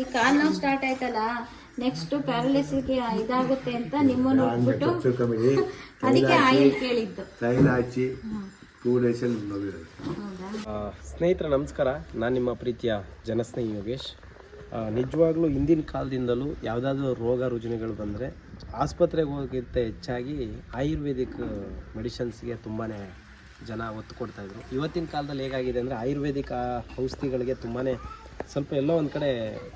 ಈ ಕಾಲ್ ನೋವು ಸ್ಟಾರ್ಟ್ ಆಯ್ತಲ್ಲ ನೆಕ್ಸ್ಟ್ ಪ್ಯಾರಲಿಸಿಗೆ ಇದಾಗುತ್ತೆ ಅಂತ ನಿಮ್ಮನ್ನು ಹೋಗ್ಬಿಟ್ಟು ಅದಕ್ಕೆ ಆಯಿಲ್ ಕೇಳಿದ್ದು. ತೈಲ ಹಚ್ಚಿ ಟೂ ಡೇಸಲ್ಲಿ ನೋವಿರೋದು. ಹೌದಾ? ಸ್ನೇಹಿತರೆ ನಮಸ್ಕಾರ. ನಾನು ನಿಮ್ಮ ಪ್ರೀತಿಯ ಜನಸ್ನೇಹಿ ಯೋಗೇಶ್. ನಿಜವಾಗ್ಲೂ ಹಿಂದಿನ ಕಾಲದಿಂದಲೂ ಯಾವುದಾದ್ರೂ ರೋಗ ರುಜಿನಗಳು ಬಂದರೆ ಆಸ್ಪತ್ರೆಗೆ ಹೋಗಿದ್ದ ಹೆಚ್ಚಾಗಿ ಆಯುರ್ವೇದಿಕ್ ಮೆಡಿಷನ್ಸ್ಗೆ ತುಂಬಾ ಜನ ಒತ್ತು ಕೊಡ್ತಾಯಿದ್ರು ಇವತ್ತಿನ ಕಾಲದಲ್ಲಿ ಹೇಗಾಗಿದೆ ಅಂದರೆ ಆಯುರ್ವೇದಿಕ್ ಔಷಧಿಗಳಿಗೆ ತುಂಬಾ ಸ್ವಲ್ಪ ಎಲ್ಲೋ ಒಂದು ಕಡೆ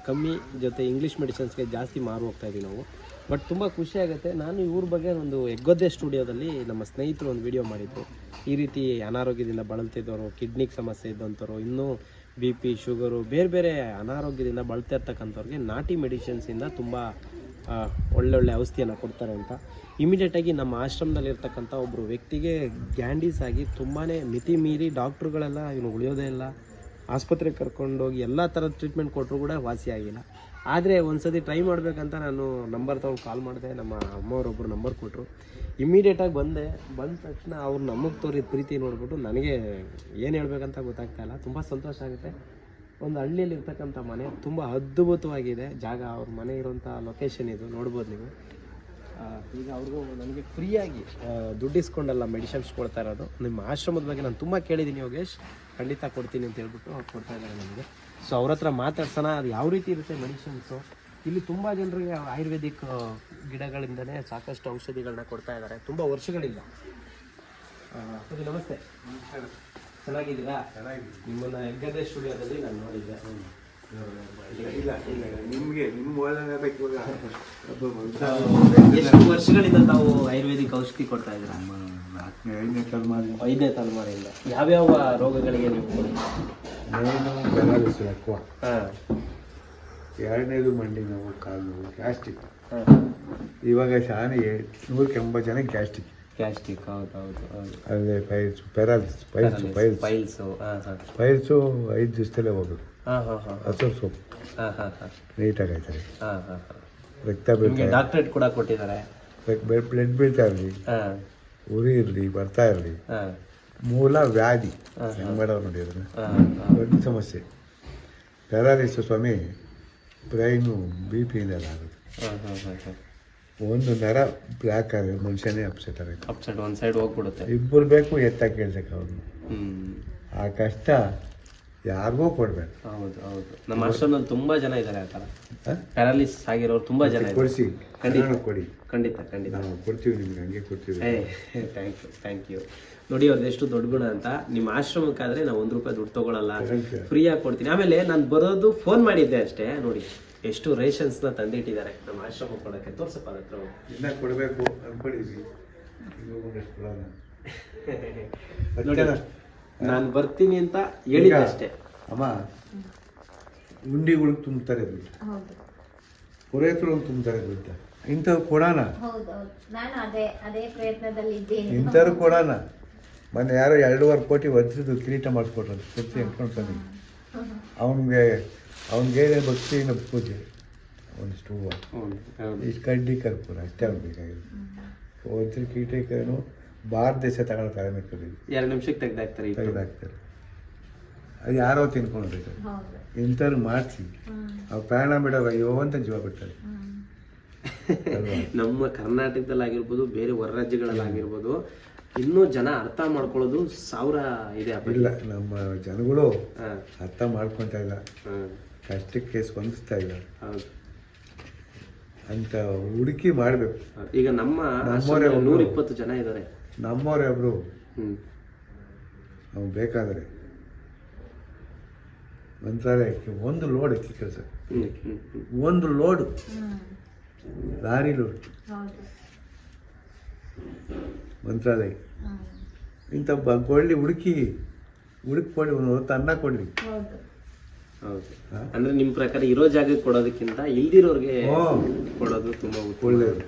ಕಮ್ಮಿ ಜೊತೆ ಇಂಗ್ಲೀಷ್ ಮೆಡಿಸಿನ್ಸ್ಗೆ ಜಾಸ್ತಿ ಮಾರು ಹೋಗ್ತಾ ಇದ್ದೀವಿ ನಾವು. ಬಟ್ ತುಂಬ ಖುಷಿ ಆಗುತ್ತೆ. ನಾನು ಇವ್ರ ಬಗ್ಗೆ ಒಂದು ಹೆಗ್ಗೊದ್ದೆ ಸ್ಟುಡಿಯೋದಲ್ಲಿ ನಮ್ಮ ಸ್ನೇಹಿತರು ಒಂದು ವಿಡಿಯೋ ಮಾಡಿದ್ರು. ಈ ರೀತಿ ಅನಾರೋಗ್ಯದಿಂದ ಬಳಲ್ತಿದ್ದವರು ಕಿಡ್ನಿಗೆ ಸಮಸ್ಯೆ ಇದ್ದಂಥವ್ರು ಇನ್ನೂ ಬಿ ಪಿ ಶುಗರು ಬೇರೆ ಬೇರೆ ಅನಾರೋಗ್ಯದಿಂದ ಬಳಲ್ತಾ ಇರ್ತಕ್ಕಂಥವ್ರಿಗೆ ನಾಟಿ ಮೆಡಿಸಿನ್ಸಿಂದ ತುಂಬ ಒಳ್ಳೊಳ್ಳೆ ಔಷಧಿಯನ್ನು ಕೊಡ್ತಾರೆ ಅಂತ. ಇಮಿಡಿಯೇಟಾಗಿ ನಮ್ಮ ಆಶ್ರಮದಲ್ಲಿರ್ತಕ್ಕಂಥ ಒಬ್ಬರು ವ್ಯಕ್ತಿಗೆ ಗ್ಯಾಂಡೀಸ್ ಆಗಿ ತುಂಬಾ ಮಿತಿ ಮೀರಿ ಡಾಕ್ಟ್ರುಗಳೆಲ್ಲ ಇವನು ಉಳಿಯೋದೇ ಇಲ್ಲ. ಆಸ್ಪತ್ರೆಗೆ ಕರ್ಕೊಂಡೋಗಿ ಎಲ್ಲ ಥರದ ಟ್ರೀಟ್ಮೆಂಟ್ ಕೊಟ್ಟರು ಕೂಡ ವಾಸಿ ಆಗಿಲ್ಲ. ಆದರೆ ಒಂದ್ಸತಿ ಟ್ರೈ ಮಾಡಬೇಕಂತ ನಾನು ನಂಬರ್ ತೊಗೊಂಡು ಕಾಲ್ ಮಾಡಿದೆ, ನಮ್ಮ ಅಮ್ಮವರೊಬ್ಬರು ನಂಬರ್ ಕೊಟ್ಟರು ಇಮ್ಮಿಡಿಯೇಟಾಗಿ ಬಂದೆ. ಬಂದ ತಕ್ಷಣ ಅವ್ರು ನಮಗೆ ತೋರಿದ ಪ್ರೀತಿ ನೋಡಿಬಿಟ್ಟು ನನಗೆ ಏನು ಹೇಳ್ಬೇಕಂತ ಗೊತ್ತಾಗ್ತಾ ಇಲ್ಲ. ತುಂಬ ಸಂತೋಷ ಆಗುತ್ತೆ. ಒಂದು ಹಳ್ಳಿಯಲ್ಲಿ ಇರ್ತಕ್ಕಂಥ ಮನೆ ತುಂಬ ಅದ್ಭುತವಾಗಿದೆ. ಜಾಗ, ಅವ್ರ ಮನೆ ಇರೋಂಥ ಲೊಕೇಶನ್ ಇದು, ನೋಡ್ಬೋದು ನೀವು. ಈಗ ಅವ್ರಿಗೂ ನನಗೆ ಫ್ರೀಯಾಗಿ ದುಡ್ಡು ಇಸ್ಕೊಂಡಲ್ಲ ಮೆಡಿಸಿನ್ಸ್ ಕೊಡ್ತಾ ಇರೋದು. ನಿಮ್ಮ ಆಶ್ರಮದ ಬಗ್ಗೆ ನಾನು ತುಂಬ ಕೇಳಿದ್ದೀನಿ ಯೋಗೇಶ್. ಖಂಡಿತ ಕೊಡ್ತೀನಿ ಅಂತ ಹೇಳ್ಬಿಟ್ಟು ಅವ್ರು ಕೊಡ್ತಾ ಇದ್ದಾರೆ ನಮಗೆ. ಸೊ ಅವ್ರ ಹತ್ರ ಮಾತಾಡ್ಸೋಣ ಅದು ಯಾವ ರೀತಿ ಇರುತ್ತೆ ಮೆಡಿಸಿನ್ಸು ಇಲ್ಲಿ ತುಂಬ ಜನರಿಗೆ ಆಯುರ್ವೇದಿಕ್ ಗಿಡಗಳಿಂದನೇ ಸಾಕಷ್ಟು ಔಷಧಿಗಳನ್ನ ಕೊಡ್ತಾ ಇದ್ದಾರೆ. ತುಂಬ ವರ್ಷಗಳಿಲ್ಲ. ನಮಸ್ತೆ ಸರಿ ನಮಸ್ತೆ. ಚೆನ್ನಾಗಿದ್ದೀರಾ? ನಿಮ್ಮನ್ನ ಹೆಗ್ಗದೆ ಸ್ಟುಡಿಯೋದಲ್ಲಿ ನಾನು ನೋಡಿದ್ದೆ. ಇಲ್ಲ ಇಲ್ಲ ನಿಮಗೆ ನಿಮ್ಮ ಇವಾಗ ಎಷ್ಟು ವರ್ಷಗಳಿಂದ ತಾವು ಆಯುರ್ವೇದಿಕ್ ಔಷಧಿ ಕೊಡ್ತಾ ಇದ್ದೀರಾ? ನಾಲ್ಕನೇ ಐದನೇ ತಲೆಮಾರಿ ಐದನೇ ತಲೆಮಾರಿಯಿಂದ ಯಾವ್ಯಾವ ರೋಗಗಳಿಗೆ ನೀವು ಹಾ. ಎರಡನೇದು ಮಂಡಿ ನೋವು ಕಾಲು ನೋವು ಗ್ಯಾಸ್ಟಿಕ್ ಹಾ. ಇವಾಗ ಶಾನೆಗೆ ನೂರಕ್ಕೆ ಎಂಬತ್ತು ಜನ ಗ್ಯಾಸ್ಟಿಕ್ ಗ್ಯಾಸ್ಟಿಕ್ ಹೌದು ಹೌದು ಹೌದು. ಅಲ್ಲೇ piles paralysis piles piles. Piles piles ಐದು ದಿವಸದಲ್ಲೇ ಹೋಗೋದು ಹಸರು ಸೊಪ್ಪು. ನೀಟಾಗಿ ಆಯ್ತಾರೆ ಹಾಂ ಹಾಂ ಹಾಂ. ರಕ್ತ ನಿಮಗೆ ಬೀಳ್ತಾ ಡಾಕ್ಟ್ರೇಟ್ ಕೂಡ ಕೊಟ್ಟಿದ್ದಾರೆ. ಬ್ಲಡ್ ಬೀಳ್ತಾ ಇರಲಿ. ಹಾಂ. ಉರಿ ಇರಲಿ ಬರ್ತಾ ಇರಲಿ. ಹಾಂ. ಮೂಲ ವ್ಯಾಧಿ. ಹೆಂಗೆ ಮಾಡೋರು ನೋಡಿ ಅದನ್ನು. ದೊಡ್ಡ ಸಮಸ್ಯೆ. ಪ್ಯಾರಾಲಿಸ್ ಸ್ವಾಮಿ ಬ್ರೈನು ಬಿ ಪಿಯಿಂದೆಲ್ಲ ಆಗುತ್ತೆ. ಹಾಂ ಹಾಂ ಹಾಂ ಹಾಂ. ಒಂದು ನರ ಬ್ಲ್ಯಾಕ್ ಆಗಿದೆ ಮನುಷ್ಯನೇ ಅಪ್ಸೆಟ್ ಆಗುತ್ತೆ. ಅಪ್ ಸೈಡ್ ಒಂದು ಸೈಡ್ ಹೋಗ್ಬಿಡುತ್ತೆ. ಇಬ್ಬರು ಬೇಕು ಎತ್ತಾಗಿ ಕೇಳ್ಸಕ್ಕೆ ಅವ್ರನ್ನ. ಹ್ಞೂ ಆ ಕಷ್ಟ ಯಾರಿಗೂ ಕೊಡ್ಬೇಕು. ಹೌದು ಹೌದು. ನಮ್ಮ ಆಶ್ರಮದಲ್ಲಿ ತುಂಬಾ ಜನ ಇದ್ದಾರೆ ಆ ಥರ. ಪ್ಯಾರಾಲಿಸ್ ಆಗಿರೋರು ತುಂಬಾ ಜನ ಇದ್ದಾರೆ. ಕೊಡಿಸಿ. ಖಂಡಿತ. ಕೊಡಿ. ಖಂಡಿತ ಖಂಡಿತ. ನಾವು ಕೊಡ್ತೀವಿ ನಿಮ್ಗೆ ಹಂಗೆ ಕೊಡ್ತೀವಿ. ಥ್ಯಾಂಕ್ ಯು ಥ್ಯಾಂಕ್ ಯು ನೋಡಿ ಅವ್ರದ್ದು ಎಷ್ಟು ದೊಡ್ಡ ಗುಣ ಅಂತ. ನಿಮ್ಮ ಆಶ್ರಮಕ್ಕಾದ್ರೆ ನಾವು ಒಂದು ರೂಪಾಯಿ ದುಡ್ಡು ತಗೊಳಲ್ಲ. ಫ್ರೀ ಆಗಿ ಫ್ರೀಯಾಗಿ ಕೊಡ್ತೀನಿ. ಆಮೇಲೆ ನಾನು ಬರೋದು ಫೋನ್ ಮಾಡಿದ್ದೆ ಅಷ್ಟೇ. ನೋಡಿ ಎಷ್ಟು ರೇಷನ್ಸ್ನ ತಂದಿಟ್ಟಿದ್ದಾರೆ. ನಮ್ಮ ಆಶ್ರಮ ಕೊಡೋಕ್ಕೆ ತೋರ್ಸಪ್ಪ ಅದ್ರ ಹತ್ರ ಹೋಗಿ. ಇನ್ನ ಕೊಡಬೇಕು ಅನ್ಕೊಂಡಿದ್ವಿ. ಈಗ ಒಂದಷ್ಟು ಕೊಡೋಣ. ನೋಡಿ ಸತ್ಯನ? ನಾನು ಬರ್ತೀನಿ ಅಂತ ಹೇಳಿದ್ದೆ ಅಷ್ಟೇ ಅಮ್ಮ ಉಂಡಿಗಳಿಗೆ ತುಂಬ್ತಾರೆ ದುಡ್ಡು ಪುರೇತರು ಪುರೋಹಿತರು ತುಂಬ್ತಾರೆ ದುಡ್ಡು ಇಂಥವು ಕೊಡೋಣ? ಇಂಥವ್ರು ಕೊಡೋಣ. ಮೊನ್ನೆ ಯಾರೋ ಎರಡೂವರೆ ಕೋಟಿ ವಜ್ರದ್ದು ಕಿರೀಟ ಮಾಡಿಸ್ಕೊಟ್ರು ಕೊಡ್ತಿ ತಂದು ಅವನಿಗೆ ಅವನಿಗೆ ಭಕ್ತಿನ ಪೂಜೆ. ಒಂದಿಷ್ಟು ಹೂವು. ಇಷ್ಟು ಕಡ್ಡಿ ಕರ್ಪೂರ ಅಷ್ಟೇ ಅವ್ನು ಬೇಕಾಗಿರೋದು ವಜ್ರ ಕಿರೀಟಕ್ಕೇನು ಭಾರತ ದೇಶ ತಗೊಳ್ಳೋ ಕಾರಣ ಕರೀದು ಎರಡು ನಿಮಿಷಕ್ಕೆ ತೆಗ್ದಾಕ್ತಾರೆ ಈ ತೆಗೆದಾಕ್ತಾರೆ. ಅದು ಯಾರೋ ತಿನ್ಕೊಂಡ್ಬೇಕು ಹೌದು. ಇಂಥವ್ರು ಮಾಡಿಸಿ ಅವ್ರು ಪ್ರಯಾಣ ಬಿಡೋ ಅಯ್ಯೋ ಅಂತ ಜೀವ ಬಿಟ್ಟಾರೆ ಅಲ್ವಾ? ನಮ್ಮ ಕರ್ನಾಟಕದಲ್ಲಿ ಆಗಿರ್ಬೋದು ಬೇರೆ ಹೊರ ರಾಜ್ಯಗಳಲ್ಲಿ ಆಗಿರ್ಬೋದು ಇನ್ನೂ ಜನ ಅರ್ಥ ಮಾಡ್ಕೊಳ್ಳೋದು ಸಾವಿರ ಇದೆ ಇಲ್ಲ ನಮ್ಮ ಜನಗಳು ಹಾ, ಅರ್ಥ ಮಾಡ್ಕೊತಾ ಇಲ್ಲ. ಹಾ, ಕಷ್ಟಕ್ಕೆ ಸ್ಪಂದಿಸ್ತಾ ಇಲ್ಲ. ಹೌದು. ಅಂತ ಹುಡುಕಿ ಮಾಡಬೇಕು. ಈಗ ನಮ್ಮ ನಮ್ಮವರೇ ಒಬ್ರು. ನೂರ ಇಪ್ಪತ್ತು ಜನ ಇದ್ದಾರೆ. ನಮ್ಮವರೇ ಒಬ್ರು ಹ್ಮ್. ಅವ್ನು ಬೇಕಾದರೆ. ಮಂತ್ರಾಲಯಕ್ಕೆ ಒಂದು ಲೋಡ್ ಎತ್ತಿ ಕೆಲಸ. ಒಂದು ಲೋಡು. Lorry load. ಹೌದು. ಮಂತ್ರಾಲಯ ಇಂಥ ಬ ಕೊಳ್ಳಿ ಹುಡುಕಿ ಹುಡುಕಿ ಕೊಡಿ ಒಂದು ಹೊತ್ತು ಅನ್ನ ಕೊಡಲಿ? ಅಂದ್ರೆ ನಿಮ್ ಪ್ರಕಾರ ಇರೋ ಜಾಗಕ್ಕೆ ಕೊಡೋದಕ್ಕಿಂತ ಇಲ್ದಿರೋರ್ಗೆ ಕೊಡೋದು ತುಂಬಾ. ಒಳ್ಳೇದು.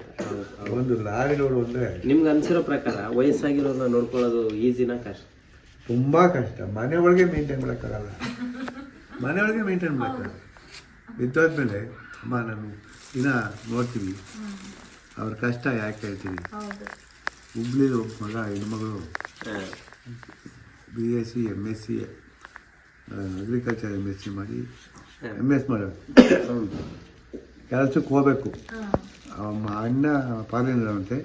ಒಂದು ಲಾರಿ ಅಂದರೆ. ನಿಮ್ಗೆ ಅನ್ಸಿರೋ ಪ್ರಕಾರ ವಯಸ್ಸಾಗಿರೋರ್ನ ನೋಡ್ಕೊಳ್ಳೋದು ಈಸಿನ ಕಷ್ಟ? ತುಂಬಾ ಕಷ್ಟ. ಮನೆ ಒಳಗೆ ಮೇಂಟೈನ್ ಮಾಡೋಕ್ಕಾಗಲ್ಲ. ಮನೆ ಒಳಗೆ ಮೇಂಟೈನ್ ಮಾಡೋಕ್ಕಾಗಲ್ಲ. ಬಿದ್ದೋದ್ಮೇಲೆ ಅಮ್ಮ ನಾನು ದಿನ ನೋಡ್ತೀವಿ ಅವ್ರ ಕಷ್ಟ ಯಾಕೆ ಹೇಳ್ತೀವಿ ಹೌದು. ಹುಬ್ಳಿಲಿ ಒಬ್ಬ ಮಗ ಹೆಣ್ಮಗಳು ಹಾ. B S C M S C agriculture M S C ಮಾಡಿ. ಎಂ ಎಸ್ ಮಾಡೋದು ಕೆಲಸಕ್ಕೆ ಹೋಗ್ಬೇಕು. ಅಮ್ಮ ಅಣ್ಣ ಅಂತೆ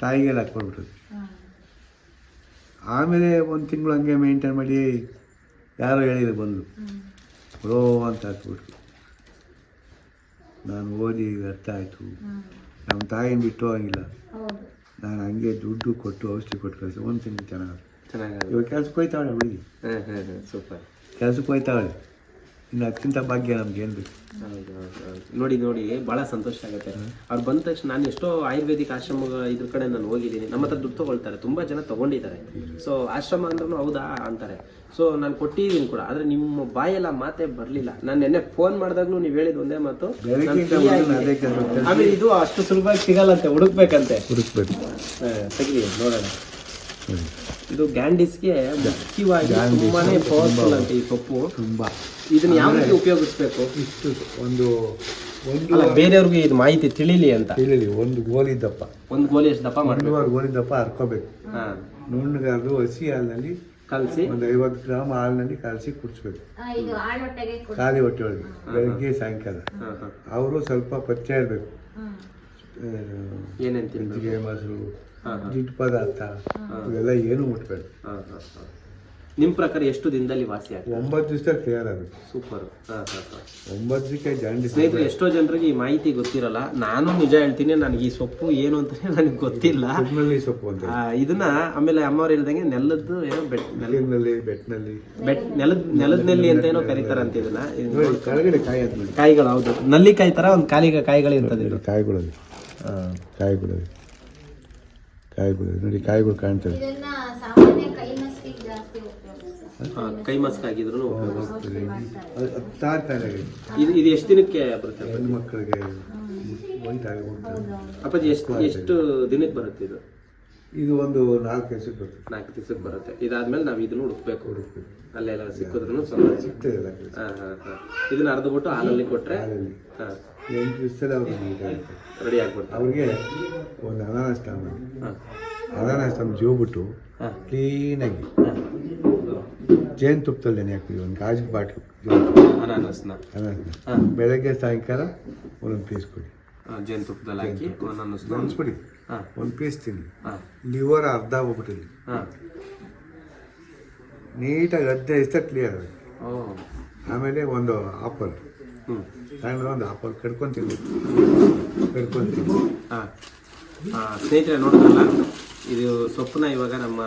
ತಾಯಿಗೆಲ್ಲ ಹಾಕ್ಕೊಳ್ಬಿಟ್ಟದು ಆಮೇಲೆ ಒಂದು ತಿಂಗಳು ಹಂಗೆ ಮೇಂಟೈನ್ ಮಾಡಿ ಯಾರೋ ಹೇಳಿದ್ರು ಬಂದು ರೋ ಅಂತ ಹಾಕ್ಬಿಟ್ರು. ನಾನು ಓದಿ ವ್ಯರ್ಥ ಆಯಿತು. ನಮ್ಮ ತಾಯಿನ ಬಿಟ್ಟು ಹಂಗಿಲ್ಲ. ನಾನು ಹಂಗೆ ದುಡ್ಡು ಕೊಟ್ಟು ಔಷಧಿ ಕೊಟ್ಟು ಕಳಿಸಿ ಒಂದು ತಿಂಗಳು ಚೆನ್ನಾಗಿ ಚೆನ್ನಾಗಿ ಇವಾಗ ಕೆಲ್ಸಕ್ಕೆ ಹೋಯ್ತಾವಳೆ ಹುಡುಗಿ ಹಾಂ ಹಾಂ ಹಾಂ ಸೂಪರ್. ಕೆಲ್ಸಕ್ಕೆ ಹೋಯ್ತಾವಳೆ ಇನ್ನು ಅದಕ್ಕಿಂತ ಭಾಗ್ಯ ನಮ್ಗೆ ಏನು ಬೇಕು? ಹೌದು ಹೌದು ಹೌದು ನೋಡಿ ನೋಡಿ ಭಾಳ ಸಂತೋಷ ಆಗುತ್ತೆ. ಅವ್ರು ಬಂದ ತಕ್ಷಣ ನಾನು ಎಷ್ಟೋ ಆಯುರ್ವೇದಿಕ್ ಆಶ್ರಮ ಇದ್ರ ಕಡೆ ನಾನು ಹೋಗಿದ್ದೀನಿ. ನಮ್ಮ ಹತ್ರ ದುಡ್ಡು ತಗೊಳ್ತಾರೆ. ತುಂಬಾ ಜನ ತಗೊಂಡಿದ್ದಾರೆ. ಸೊ ಆಶ್ರಮ ಅಂದ್ರೂ ಹೌದಾ ಅಂತಾರೆ. ಸೊ ನಾನು ಕೊಟ್ಟಿದ್ದೀನಿ ಕೂಡ. ಆದ್ರೆ ನಿಮ್ಮ ಬಾಯೆಲ್ಲ ಮಾತೇ ಬರಲಿಲ್ಲ. ನಾನು ನೆನ್ನೆ ಫೋನ್ ಮಾಡಿದಾಗ್ಲೂ ನೀವು ಹೇಳಿದ ಒಂದೇ ಮಾತು. ನಾನ್ ಬೆಳಗ್ಗೆಯಿಂದ free ಬಂದು ಆಗಿ- ಅದೇ ಕೆಲಸ ಆಮೇಲೆ ಇದು ಅಷ್ಟು ಸುಲಭವಾಗಿ ಸಿಗಲ್ಲಂತೆ ಹುಡುಕ್ಬೇಕಂತೆ. ಹುಡುಕ್ಬೇಕು. ಸರಿ ನೋಡೋಣ. ನೋಡಿ ಇದು ಗ್ಯಾಂಡಿಸ್ಗೆ ಮುಖ್ಯವಾಗಿ ತುಂಬಾನೇ ಪವರ್ಫುಲ್ ಅಂತ ಈ ಸೊಪ್ಪು ತುಂಬ. ಇದನ್ನ ಯಾವ ರೀತಿ ಉಪಯೋಗಿಸ್ಬೇಕು? ಇಷ್ಟು ಒಂದು ಒಂದು ಅಲ್ಲ ಬೇರೆಯವ್ರಿಗೆ ಇದು ಮಾಹಿತಿ ತಿಳಿಲಿ ಅಂತ. ತಿಳಿಲಿ ಒಂದು ಗೋಲಿ ದಪ್ಪ ಒಂದು ಗೋಲಿ ಎಷ್ಟು ದಪ್ಪ ಮಾಡ್ಬೇಕು? ಗೋಲಿ ದಪ್ಪ ಹರ್ಕೋಬೇಕು. ಹಾ. ನುಣ್ಣಗಾದ್ರು ಹಸಿ ಹಾಲಿನಲ್ಲಿ ಕಲಸಿ? ಒಂದು ಐವತ್ತು ಗ್ರಾಮ್ ಹಾಲಿನಲ್ಲಿ ಕಲಸಿ ಕುಡಿಸ್ಬೇಕು. ಆ, ಇದು ಆಳೊಟ್ಟೆಗೆ ಕೊಡು. ಖಾಲಿ ಹೊಟ್ಟೆ ಒಳಗೆ ಬೆಳಗ್ಗೆ ಸಾಯಂಕಾಲ. ಅವರು ಸ್ವಲ್ಪ ಪಚ್ಚೆ ಇರಬೇಕು. ಏನಂತ ಮೊಸರು ಜಿಡ್ಡು ಪದಾರ್ಥ ಇವೆಲ್ಲ ಏನು ಮುಟ್ಬೇಡ. ಹಾ ಹಾ ಹಾ. ನಿಮ್ ಪ್ರಕಾರ ಎಷ್ಟು ದಿನದಲ್ಲಿ ವಾಸಿ ಆಗ್ತದೆ ಒಂಬತ್ತು ದಿವಸ ಕ್ಲಿಯರ್ ಆಗುತ್ತೆ. ಸೂಪರ್. ಒಂಬತ್ತು ದಿವಸಕ್ಕೆ ಜಾಂಡಿಸ್ ಸ್ನೇಹಿತರೆ ಎಷ್ಟೋ ಜನರಿಗೆ ಈ ಮಾಹಿತಿ ಗೊತ್ತಿರಲ್ಲ. ನಾನು ನಿಜ ಹೇಳ್ತೀನಿ ನನಗೆ ಈ ಸೊಪ್ಪು ಏನು ಅಂತಾನೆ ನನಗೆ ಗೊತ್ತಿಲ್ಲ. ಸೊಪ್ಪು ಅಂತ ಇದನ್ನ ಆಮೇಲೆ ಅಮ್ಮವ್ರು ಹೇಳ್ದಂಗೆ ನೆಲದ್ದು ಏನೋ ಬೆಟ್ ನೆಲದಲ್ಲಿ ಬೆಟ್ನಲ್ಲಿ ಬೆಟ್ ನೆಲದ ನೆಲದ ನೆಲ್ಲಿ ಅಂತ ಏನೋ ಕರೀತಾರಂತ ಇದನ್ನ. ಕೆಳಗಡೆ ಕಾಯಿ ಅಂತ ಕಾಯಿಗಳು ಹೌದು. ನಲ್ಲಿಕಾಯಿ ತರ ಒಂದು ಕಾಲಿಗೆ ಕಾಯಿಗಳು ಇರ್ತದೆ ಇದು. ಕಾಯಿಗಳಲ್ಲಿ ಕಾಯಿಗಳಲ್ಲಿ ಕಾಯಿಗಳು ನೋಡಿ ಕಾಯಿಗಳು ಕಾಣ್ತವೆ. ಇದನ್ನ ಸಾಮಾನ್ಯ ಕೈ ಮಸ್ಕ್ ಆಗಿದ್ರು ಇದು ಇದು ಎಷ್ಟು ದಿನಕ್ಕೆ ಬರುತ್ತೆ? ಹೆಣ್ಣು ಮಕ್ಕಳಿಗೆ ಅಪ್ಪಾಜಿ ಎಷ್ಟು ಎಷ್ಟು ದಿನಕ್ಕೆ ಬರುತ್ತೆ ಇದು? ಇದು ಒಂದು ನಾಲ್ಕು ದಿವಸಕ್ಕೆ ಬರುತ್ತೆ. ನಾಲ್ಕು ದಿವಸಕ್ಕೆ ಬರುತ್ತೆ. ಇದಾದ್ಮೇಲೆ ನಾವು ಇದನ್ನು ಹುಡುಕ್ಬೇಕು ಹುಡುಕ್ಬೇಕು ಅಲ್ಲೆಲ್ಲ ಸಿಕ್ಕಿದ್ರು ಸ್ವಲ್ಪ ಸಿಗ್ತದೆ ಹಾಂ ಹಾಂ ಹಾಂ. ಇದನ್ನ ಅರ್ಧಬಿಟ್ಟು ಹಾಲಲ್ಲಿ ಕೊಟ್ರೆ ಹಾಂ ಹಾ. ಎಂಟು ದಿವಸದಲ್ಲಿ ಅವ್ರಿಗೆ ರೆಡಿ ಆಗ್ಬಿಡ್ತಾರೆ ಅವ್ರಿಗೆ ಒಂದು ಅನಾನಸ್ ತಗೊಂಡು ಅನಾನಸ್ ತಂದು ಜೂಬಿಟ್ಟು ಹಾ. ಕ್ಲೀನಾಗಿ. ಜೇನುತುಪ್ಪದಲ್ಲಿ ನೆನೆ ಹಾಕ್ತೀವಿ ಒಂದು ಗಾಜಿನ ಬಾಟ್ಲು. ಅನಾನಸ್ನ. ಅನಾನಸ್ನ. ಬೆಳಗ್ಗೆ ಸಾಯಂಕಾಲ ಒಂದೊಂದು ಪೀಸ್ ಕೊಡಿ. ಜೇನುತುಪ್ಪದಲ್ಲಿ ಹಾಕಿ ನೆನೆಸ್ಬಿಡಿ ಹಾ. ಒಂದು ಪೀಸ್ ತಿನ್ನಿ. ಲಿವರ್ ಅರ್ಧ ಹೋಗ್ಬಿಟ್ಟಿದೆ. ಹಾ. ನೀಟಾಗಿ ಹದಿನೈದು ಇಷ್ಟ ಕ್ಲಿಯರ್ ಆಗುತ್ತೆ. ಆಮೇಲೆ ಒಂದು ಆಪಲ್ ಹ್ಮ್ ಸಣ್ಣ ಒಂದು ಆಪಲ್ ಕಡ್ಕೊಂತೀನಿ ಕಡ್ಕೊಂತೀನಿ ಹಾ ಆ, ಸ್ನೇಹಿತರೆ ನೋಡಿದ್ರಲ್ಲ ಇದು ಸೊಪ್ಪನ್ನ ಇವಾಗ ನಮ್ಮ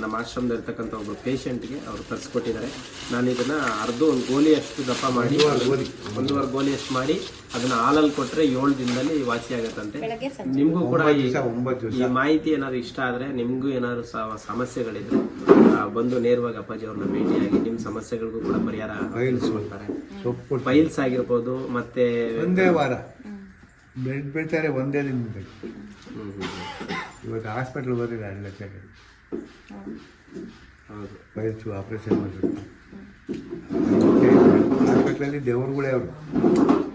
ನಮ್ಮ ಆಶ್ರಮದಲ್ಲಿರ್ತಕ್ಕಂಥ ಒಬ್ಬರು ಪೇಷಂಟ್ಗೆ ಅವರು ತರಿಸ್ಕೊಟ್ಟಿದ್ದಾರೆ. ನಾನು ಇದನ್ನ ಅರ್ಧ ಒಂದು ಗೋಲಿಯಷ್ಟು ದಪ್ಪ ಮಾಡಿ ಒಂದು ಒಂದೂವರೆ ಗೋಲಿ. ಅಷ್ಟು ಮಾಡಿ ಅದನ್ನ ಹಾಲಲ್ಲಿ ಕೊಟ್ರೆ ಏಳು ದಿನದಲ್ಲಿ ವಾಸಿ ಆಗುತ್ತಂತೆ. ನಿಮಗೂ ಕೂಡ ಈ ಮಾಹಿತಿ ಏನಾದ್ರು ಇಷ್ಟ ಆದ್ರೆ ನಿಮಗೂ ಏನಾದ್ರು ಸ- ಸಮಸ್ಯೆಗಳಿದ್ರೆ ಆ, ಬಂದು ನೇರವಾಗಿ ಅಪ್ಪಾಜಿ ಅವ್ರನ್ನ ಭೇಟಿಯಾಗಿ ನಿಮ್ಮ ಸಮಸ್ಯೆಗಳಿಗೂ ಕೂಡ ಪರಿಹಾರ ಸೊಪ್ಪು ಫೈಲ್ಸ್ ಆಗಿರ್ಬೋದು ಮತ್ತೆ ಒಂದೇ ವಾರ. ಬೆಡ್ ಬಿಡ್ತಾರೆ ಒಂದೇ ಹ್ಮ್, ಇವತ್ತು ಹಾಸ್ಪಿಟ್ಲ್ ಬರಲಿಲ್ಲ ಎರಡು ಲಕ್ಷ ಹೌದು. ವಯಸ್ಸು ಆಪ್ರೇಷನ್ ಮಾಡಬೇಕು ಹಾಸ್ಪಿಟ್ಲಲ್ಲಿ ದೇವ್ರುಗಳೇ ಅವರು.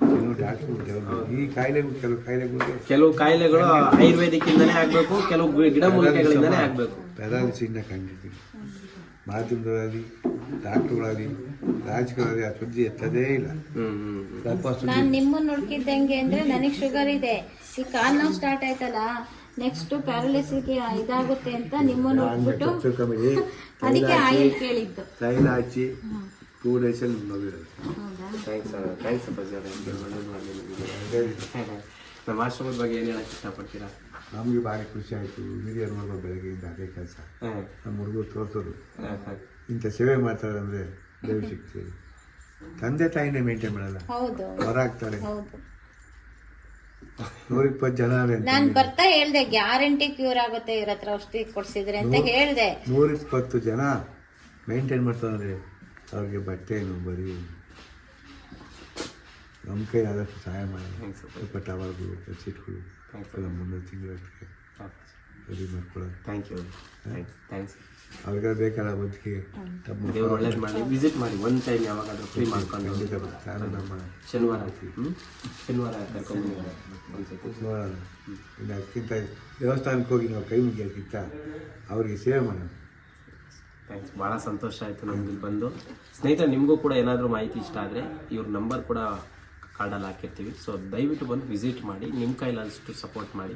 ಕೆಲವು ಡಾಕ್ಟ್ರು ದೇವರು. ಈ ಕಾಯಿಲೆಗಳು ಕೆಲವು ಕಾಯಿಲೆಗಳು ಕೆಲವು ಕಾಯಿಲೆಗಳು ಆಯುರ್ವೇದಿಕ್ ಆಗಬೇಕು ಆಗ್ಬೇಕು ಕೆಲವು ಗಿಡಮೂಲಿಕೆಗಳಿಂದಲೇ ಆಗಬೇಕು. ಪ್ಯಾರಾಲಿಸಿಂದ ಕಂಡಿದ್ದೀನಿ. ಮಾಧ್ಯಮದಲ್ಲಿ ಡಾಕ್ಟ್ರುಗಳಾಗಲಿ ರಾಜಕೀಯವಾಗಿ ಆ ಸುದ್ದಿ ಎತ್ತದೇ ಇಲ್ಲ. ನಾನು ನಿಮ್ಮನ್ನು ನೋಡ್ಕಿದ್ದಂಗೆ ಅಂದ್ರೆ ನನಗೆ ಶುಗರ್ ಇದೆ. ಈ ಕಾಲ್ ನೋವು ಸ್ಟಾರ್ಟ್ ಆಯ್ತಲ್ಲ ನೆಕ್ಸ್ಟ್ ಪ್ಯಾರಲಿಸಿಗೆ ಇದಾಗುತ್ತೆ ಅಂತ ನಿಮ್ಮನ್ನು ನೋಡ್ಬಿಟ್ಟು ಅದಕ್ಕೆ ಆಯಿಲ್ ಕೇಳಿದ್ದು. ತೈಲ ಹಚ್ಚಿ ಟೂ ನಿಮಗೆ ನಮ್ಮ ಆಶ್ರಮದ ಬಗ್ಗೆ ಏನು ಹೇಳಕ್ ಇಷ್ಟಪಡ್ತೀರಾ? ನಮಗೆ ಭಾರಿ ಖುಷಿ ಆಯಿತು. ಹಿರಿಯರು ನೋಡೋ ಬೆಳಗ್ಗೆಯಿಂದ ಅದೇ ಕೆಲಸ. ನಮ್ಮ ಹುಡುಗರು ತೋರಿಸೋದು ಇಂಥ ಸೇವೆ ಮಾಡ್ತಾರೆ ಅಂದರೆ ದೇವಿ ಶಕ್ತಿ ತಂದೆ ತಾಯಿನೇ ಮೇಂಟೈನ್ ಮಾಡಲ್ಲ. ಹೊರಾಗ್ತಾರೆ ನೂರಿಪ್ಪತ್ತು ಜನ ನಾನು ಬರ್ತಾ ಹೇಳ್ದೆ ಗ್ಯಾರಂಟಿ ಕ್ಯೂರ್ ಆಗುತ್ತೆ ಇವ್ರ ಹತ್ರ ಔಷಧಿ ಕೊಡ್ಸಿದ್ರೆ ಅಂತ ಹೇಳ್ದೆ. ನೂರಿಪ್ಪತ್ತು ಜನ ಮೇಂಟೈನ್ ಮಾಡ್ತಾರೆ ಅವ್ರಿಗೆ ಬಟ್ಟೆನು ಬರೀ ನಮ್ಮ ಕೈ ಆದಷ್ಟು ಸಹಾಯ ಮಾಡಿ. ಥ್ಯಾಂಕ್ಸ್ ಸ್ವಲ್ಪ ಟವರ್ಗಳು ಬೆಡ್ಶೀಟ್ಗಳು ತಿಂಗಳಿಗೆ ರೆಡಿ ಮಾಡ್ಕೊಳ್ಳೋದು ಥ್ಯಾಂಕ್ ಯು ಥ್ಯಾಂಕ್ಸ್ ಅವ್ರಿಗೆ ಬೇಕಾದ ಬದುಕಿ ತಮ್ಮ ದೇವ್ರು ಒಳ್ಳೇದು ಮಾಡಿ ವಿಸಿಟ್ ಮಾಡಿ ಒಂದು ಟೈಮ್ ಯಾವಾಗಾದ್ರೂ ಫ್ರೀ ಮಾಡ್ಕೊಂಡು ಖಂಡಿತ ನಾನು ನಮ್ಮ ಶನಿವಾರ ಹ್ಞೂ ಶನಿವಾರ ಒಂದ್ಸತಿ ನೋಡೋಣ ಇನ್ನು ಅದಕ್ಕಿಂತ ದೇವಸ್ಥಾನಕ್ಕೆ ಹೋಗಿ ನಾವು ಕೈ ಮುಗಿಯೋದಕ್ಕಿಂತ ಅವ್ರಿಗೆ ಸೇವೆ ಮಾಡೋಣ. ಥ್ಯಾಂಕ್ಸ್ ಭಾಳ ಸಂತೋಷ ಆಯಿತು ನಮ್ಗೆ ಇಲ್ಲಿ ಬಂದು. ಸ್ನೇಹಿತರೆ ನಿಮಗೂ ಕೂಡ ಏನಾದರೂ ಮಾಹಿತಿ ಇಷ್ಟ ಆದರೆ ಇವ್ರ ನಂಬರ್ ಕೂಡ ಕಾರ್ಡಲ್ಲಿ ಹಾಕಿರ್ತೀವಿ. ಸೊ ದಯವಿಟ್ಟು ಬಂದು ವಿಸಿಟ್ ಮಾಡಿ ನಿಮ್ಮ ಕೈಲಾದಷ್ಟು ಸಪೋರ್ಟ್ ಮಾಡಿ.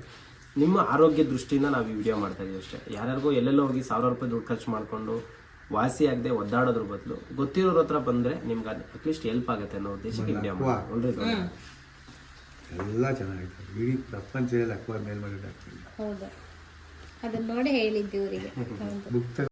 ನಿಮ್ಮ ಆರೋಗ್ಯ ದೃಷ್ಟಿಯಿಂದ ನಾವು ಈ ವಿಡಿಯೋ ಮಾಡ್ತಾ ಇದ್ದೀವಿ ಅಷ್ಟೇ. ಯಾರ್ಯಾರಿಗೂ ಎಲ್ಲೆಲ್ಲೋ ಹೋಗಿ ಸಾವಿರ ರೂಪಾಯಿ ದುಡ್ಡು ಖರ್ಚು ಮಾಡಿಕೊಂಡು ವಾಸಿ ಆಗದೆ ಒದ್ದಾಡೋದ್ರ ಬದಲು ಗೊತ್ತಿರೋರ ಹತ್ರ ಬಂದರೆ ನಿಮ್ಗೆ ಅಟ್ಲೀಸ್ಟ್ ಹೆಲ್ಪ್ ಆಗುತ್ತೆ ಅನ್ನೋ ಉದ್ದೇಶಕ್ಕೆ ವಿಡಿಯೋ ಮಾಡಿ ಒಳ್ಳೆಯದು ಎಲ್ಲ ಚೆನ್ನಾಗಿದೆ ಇಡೀ ಪ್ರಪಂಚದಲ್ಲಿ ಅಕ್ವಾ ಹೌದು. ಅದನ್ನ ನೋಡಿ ಹೇಳಿದ್ದೆ ಇವರಿಗೆ.